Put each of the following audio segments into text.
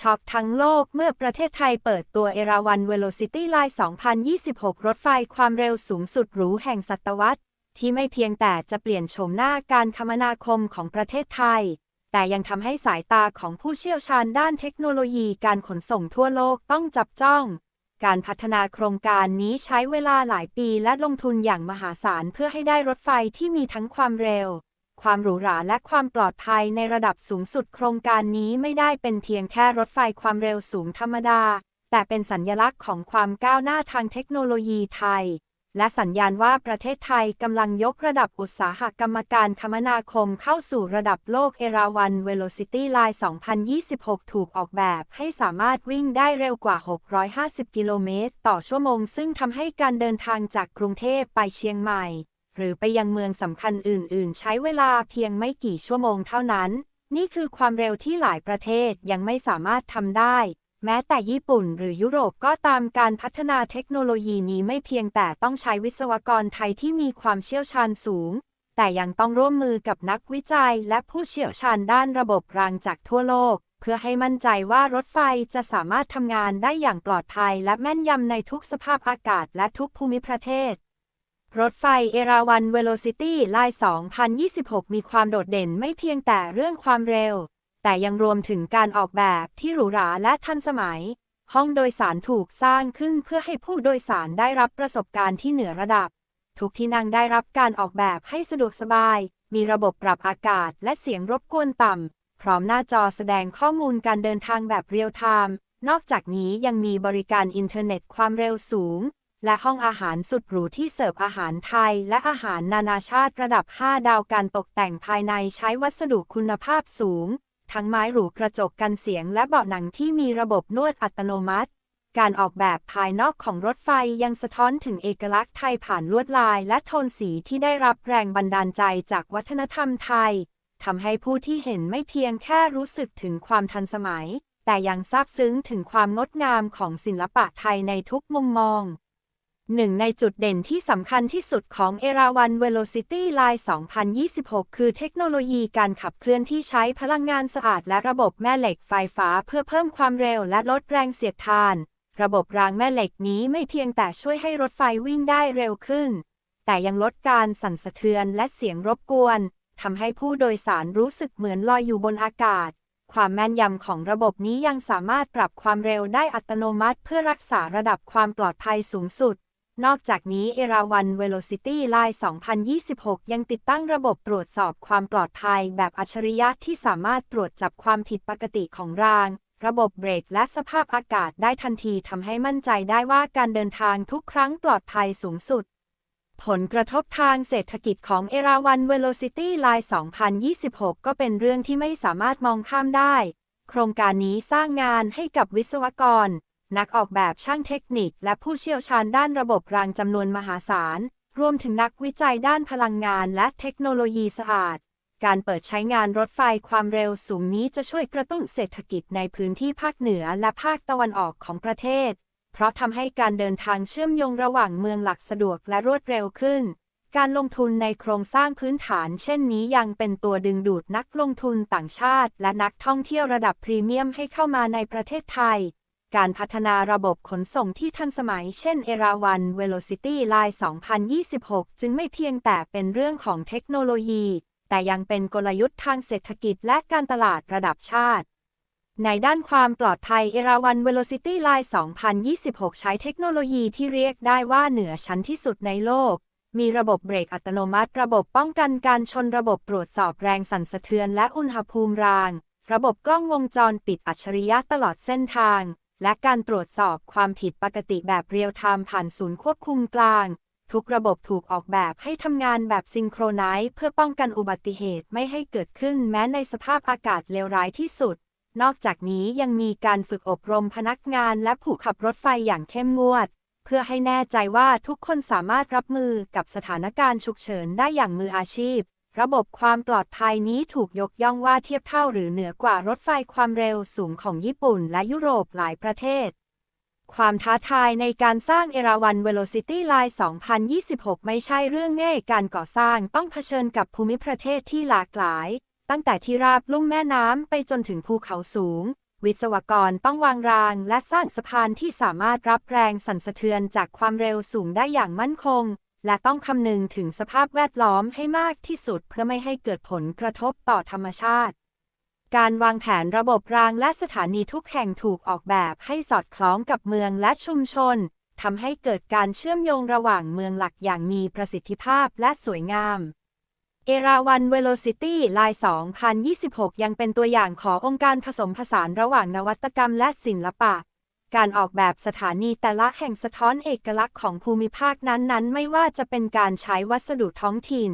ช็อกทั้งโลกเมื่อประเทศไทยเปิดตัวเอราวัน Velocity Line 2026 รถไฟความเร็วสูงสุดหรูแห่งศตวรรษ ที่ไม่เพียงแต่จะเปลี่ยนโฉมหน้าการคมนาคมของประเทศไทย แต่ยังทำให้สายตาของผู้เชี่ยวชาญด้านเทคโนโลยีการขนส่งทั่วโลกต้องจับจ้อง การพัฒนาโครงการนี้ใช้เวลาหลายปีและลงทุนอย่างมหาศาลเพื่อให้ได้รถไฟที่มีทั้งความเร็ว ความหรูหราและความปลอดภัยในระดับสูงสุดโครงการนี้ไม่ได้เป็นเพียงแค่รถไฟความเร็วสูงธรรมดา แต่เป็นสัญญลักษณ์ของความก้าวหน้าทางเทคโนโลยีไทย และสัญญาณว่าประเทศไทยกำลังยกระดับอุตสาหกรรมการคมนาคมเข้าสู่ระดับโลกเอราวัน Velocity Line 2026 ถูกออกแบบให้สามารถวิ่งได้เร็วกว่า 650 กิโลเมตรต่อชั่วโมง ซึ่งทำให้การเดินทางจากกรุงเทพไปเชียงใหม่ หรือไปยังเมืองสำคัญอื่น ๆ ใช้เวลาเพียงไม่กี่ชั่วโมงเท่านั้น นี่คือความเร็วที่หลายประเทศยังไม่สามารถทำได้ แม้แต่ญี่ปุ่นหรือยุโรปก็ตามการพัฒนาเทคโนโลยีนี้ไม่เพียงแต่ต้องใช้วิศวกรไทยที่มีความเชี่ยวชาญสูง แต่ยังต้องร่วมมือกับนักวิจัยและผู้เชี่ยวชาญด้านระบบรางจากทั่วโลกเพื่อให้มั่นใจว่ารถไฟจะสามารถทำงานได้อย่างปลอดภัยและแม่นยำในทุกสภาพอากาศและทุกภูมิประเทศ รถไฟเอราวัน Velocity Line 2026 มีความโดดเด่นไม่เพียงแต่เรื่องความเร็ว แต่ยังรวมถึงการออกแบบที่หรูหราและทันสมัย ห้องโดยสารถูกสร้างขึ้นเพื่อให้ผู้โดยสารได้รับประสบการณ์ที่เหนือระดับ ทุกที่นั่งได้รับการออกแบบให้สะดวกสบาย มีระบบปรับอากาศและเสียงรบกวนต่ำ พร้อมหน้าจอแสดงข้อมูลการเดินทางแบบเรียลไทม์ นอกจากนี้ยังมีบริการอินเทอร์เน็ตความเร็วสูง และห้องอาหารสุดหรูที่เสิร์ฟอาหารไทย และอาหารนานาชาติระดับ 5 ดาวการตกแต่งภายในใช้วัสดุคุณภาพสูง ทั้งไม้หรูกระจกกันเสียงและเบาะหนังที่มีระบบนวดอัตโนมัติ การออกแบบภายนอกของรถไฟยังสะท้อนถึงเอกลักษณ์ไทยผ่านลวดลายและโทนสีที่ได้รับแรงบันดาลใจจากวัฒนธรรมไทยทำให้ผู้ที่เห็นไม่เพียงแค่รู้สึกถึงความทันสมัย แต่ยังซาบซึ้งถึงความงดงามของศิลปะไทยในทุกมุมมอง หนึ่งในจุดเด่นที่สำคัญที่สุดของเอราวัน Velocity Line 2026 คือเทคโนโลยีการขับเคลื่อนที่ใช้พลังงานสะอาดและระบบแม่เหล็กไฟฟ้าเพื่อเพิ่มความเร็วและลดแรงเสียดทาน ระบบรางแม่เหล็กนี้ไม่เพียงแต่ช่วยให้รถไฟวิ่งได้เร็วขึ้น แต่ยังลดการสั่นสะเทือนและเสียงรบกวนทำให้ผู้โดยสารรู้สึกเหมือนลอยอยู่บนอากาศ ความแม่นยำของระบบนี้ยังสามารถปรับความเร็วได้อัตโนมัติ เพื่อรักษาระดับความปลอดภัยสูงสุด นอกจากนี้เอราวัน Velocity Line 2026 ยังติดตั้งระบบตรวจสอบความปลอดภัยแบบอัจฉริยะที่สามารถตรวจจับความผิดปกติของราง ระบบเบรกและสภาพอากาศได้ทันทีทำให้มั่นใจได้ว่าการเดินทางทุกครั้งปลอดภัยสูงสุด ผลกระทบทางเศรษฐกิจของเอราวัน Velocity Line 2026 ก็เป็นเรื่องที่ไม่สามารถมองข้ามได้ โครงการนี้สร้างงานให้กับวิศวกร นักออกแบบช่างเทคนิค และผู้เชี่ยวชาญด้านระบบรางจำนวนมหาศาล รวมถึงนักวิจัยด้านพลังงานและเทคโนโลยีสะอาด การเปิดใช้งานรถไฟความเร็วสูงนี้จะช่วยกระตุ้นเศรษฐกิจในพื้นที่ภาคเหนือและภาคตะวันออกของประเทศ เพราะทำให้การเดินทางเชื่อมโยงระหว่างเมืองหลักสะดวกและรวดเร็วขึ้นการลงทุนในโครงสร้างพื้นฐานเช่นนี้ยังเป็นตัวดึงดูดนักลงทุนต่างชาติ และนักท่องเที่ยวระดับพรีเมียมให้เข้ามาในประเทศไทย การพัฒนาระบบขนส่งที่ทันสมัย เช่นเอราวัน Velocity Line 2026 จึงไม่เพียงแต่เป็นเรื่องของเทคโนโลยี แต่ยังเป็นกลยุทธ์ทางเศรษฐกิจและการตลาดระดับชาติ ในด้านความปลอดภัยเอราวัน Velocity Line 2026 ใช้เทคโนโลยีที่เรียกได้ว่าเหนือชั้นที่สุดในโลก มีระบบเบรกอัตโนมัติ ระบบป้องกันการชนระบบตรวจสอบแรงสั่นสะเทือนและอุณหภูมิราง ระบบกล้องวงจรปิดอัจฉริยะตลอดเส้นทาง และการตรวจสอบความผิดปกติแบบเรียลไทม์ผ่านศูนย์ควบคุมกลาง ทุกระบบถูกออกแบบให้ทำงานแบบซิงโครไนซ์เพื่อป้องกันอุบัติเหตุไม่ให้เกิดขึ้นแม้ในสภาพอากาศเลวร้ายที่สุด นอกจากนี้ยังมีการฝึกอบรมพนักงานและผู้ขับรถไฟอย่างเข้มงวด เพื่อให้แน่ใจว่าทุกคนสามารถรับมือกับสถานการณ์ฉุกเฉินได้อย่างมืออาชีพ ระบบความปลอดภัยนี้ถูกยกย่องว่าเทียบเท่าหรือเหนือกว่ารถไฟความเร็วสูงของญี่ปุ่นและยุโรปหลายประเทศ ความท้าทายในการสร้างเอราวัน Velocity Line 2026 ไม่ใช่เรื่องง่ายการก่อสร้างต้องเผชิญกับภูมิประเทศที่หลากหลาย ตั้งแต่ที่ราบลุ่มแม่น้ำไปจนถึงภูเขาสูง วิศวกรต้องวางราง และสร้างสะพานที่สามารถรับแรงสั่นสะเทือนจากความเร็วสูงได้อย่างมั่นคง และต้องคำนึงถึงสภาพแวดล้อมให้มากที่สุดเพื่อไม่ให้เกิดผลกระทบต่อธรรมชาติ การวางแผนระบบรางและสถานีทุกแห่งถูกออกแบบให้สอดคล้องกับเมืองและชุมชนทำให้เกิดการเชื่อมโยงระหว่างเมืองหลักอย่างมีประสิทธิภาพและสวยงามเอราวันเวโลซิตี้ลาย2026 ยังเป็นตัวอย่างขององค์การผสมผสานระหว่างนวัตกรรมและศิลปะ การออกแบบสถานีแต่ละแห่งสะท้อนเอกลักษณ์ของภูมิภาคนั้นๆ ไม่ว่าจะเป็นการใช้วัสดุท้องถิ่น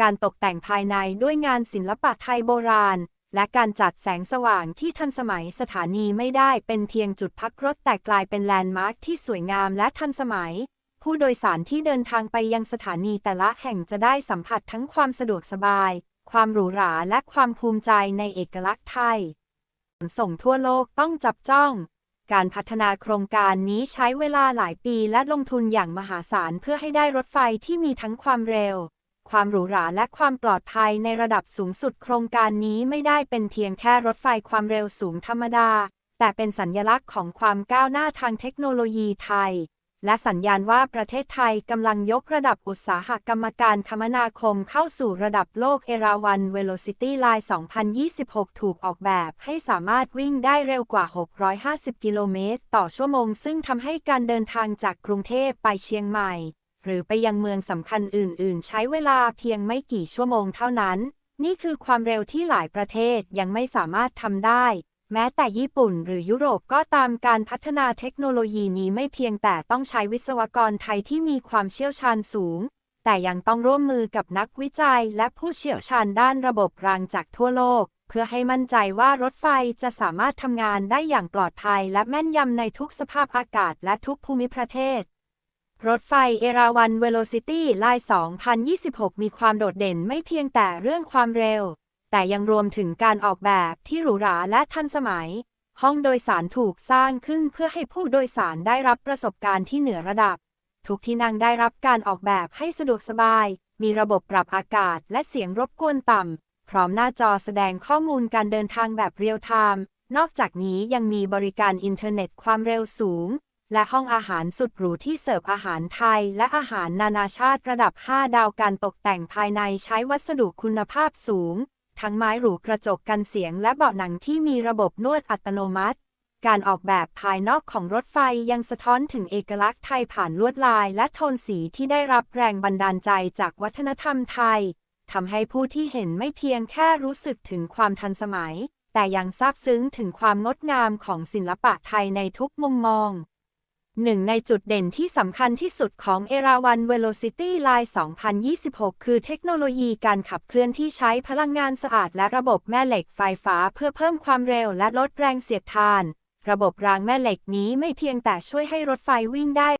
การตกแต่งภายในด้วยงานศิลปะไทยโบราณ และการจัดแสงสว่างที่ทันสมัยสถานีไม่ได้เป็นเพียงจุดพักรถแต่กลายเป็นแลนด์มาร์คที่สวยงามและทันสมัย ผู้โดยสารที่เดินทางไปยังสถานีแต่ละแห่งจะได้สัมผัสทั้งความสะดวกสบาย ความหรูหราและความภูมิใจในเอกลักษณ์ไทยส่งทั่วโลกต้องจับจ้อง การพัฒนาโครงการนี้ใช้เวลาหลายปีและลงทุนอย่างมหาศาลเพื่อให้ได้รถไฟที่มีทั้งความเร็ว ความหรูหราและความปลอดภัยในระดับสูงสุดโครงการนี้ไม่ได้เป็นเพียงแค่รถไฟความเร็วสูงธรรมดา แต่เป็นสัญลักษณ์ของความก้าวหน้าทางเทคโนโลยีไทย และสัญญาณว่าประเทศไทยกำลังยกระดับอุตสาหกรรมการคมนาคมเข้าสู่ระดับโลกเอราวัน Velocity Line 2026 ถูกออกแบบให้สามารถวิ่งได้เร็วกว่า 650 กิโลเมตร ต่อชั่วโมง ซึ่งทำให้การเดินทางจากกรุงเทพไปเชียงใหม่ หรือไปยังเมืองสำคัญอื่น ๆ ใช้เวลาเพียงไม่กี่ชั่วโมงเท่านั้น นี่คือความเร็วที่หลายประเทศยังไม่สามารถทำได้ แม้แต่ญี่ปุ่นหรือยุโรปก็ตามการพัฒนาเทคโนโลยีนี้ไม่เพียงแต่ต้องใช้วิศวกรไทยที่มีความเชี่ยวชาญสูง แต่ยังต้องร่วมมือกับนักวิจัยและผู้เชี่ยวชาญด้านระบบรางจากทั่วโลก เพื่อให้มั่นใจว่ารถไฟจะสามารถทำงานได้อย่างปลอดภัยและแม่นยำในทุกสภาพอากาศและทุกภูมิประเทศรถไฟเอราวันเวโลซิตี้ไลาย2026 มีความโดดเด่นไม่เพียงแต่เรื่องความเร็ว แต่ยังรวมถึงการออกแบบที่หรูหราและทันสมัย ห้องโดยสารถูกสร้างขึ้นเพื่อให้ผู้โดยสารได้รับประสบการณ์ที่เหนือระดับ ทุกที่นั่งได้รับการออกแบบให้สะดวกสบาย มีระบบปรับอากาศและเสียงรบกวนต่ำ พร้อมหน้าจอแสดงข้อมูลการเดินทางแบบเรียลไทม์นอกจากนี้ยังมีบริการอินเทอร์เน็ตความเร็วสูง และห้องอาหารสุดหรูที่เสิร์ฟอาหารไทย และอาหารนานาชาติระดับ 5 ดาวการตกแต่งภายในใช้วัสดุคุณภาพสูง ทั้งไม้หรูกระจกกันเสียงและเบาะหนังที่มีระบบนวดอัตโนมัติ การออกแบบภายนอกของรถไฟยังสะท้อนถึงเอกลักษณ์ไทยผ่านลวดลายและโทนสีที่ได้รับแรงบันดาลใจจากวัฒนธรรมไทยทำให้ผู้ที่เห็นไม่เพียงแค่รู้สึกถึงความทันสมัย แต่ยังซาบซึ้งถึงความงดงามของศิลปะไทยในทุกมุมมอง หนึ่งในจุดเด่นที่สำคัญที่สุดของเอราวัน Velocity Line 2026 คือเทคโนโลยีการขับเคลื่อนที่ใช้พลังงานสะอาดและระบบแม่เหล็กไฟฟ้าเพื่อเพิ่มความเร็วและลดแรงเสียดทาน ระบบรางแม่เหล็กนี้ไม่เพียงแต่ช่วยให้รถไฟวิ่งได้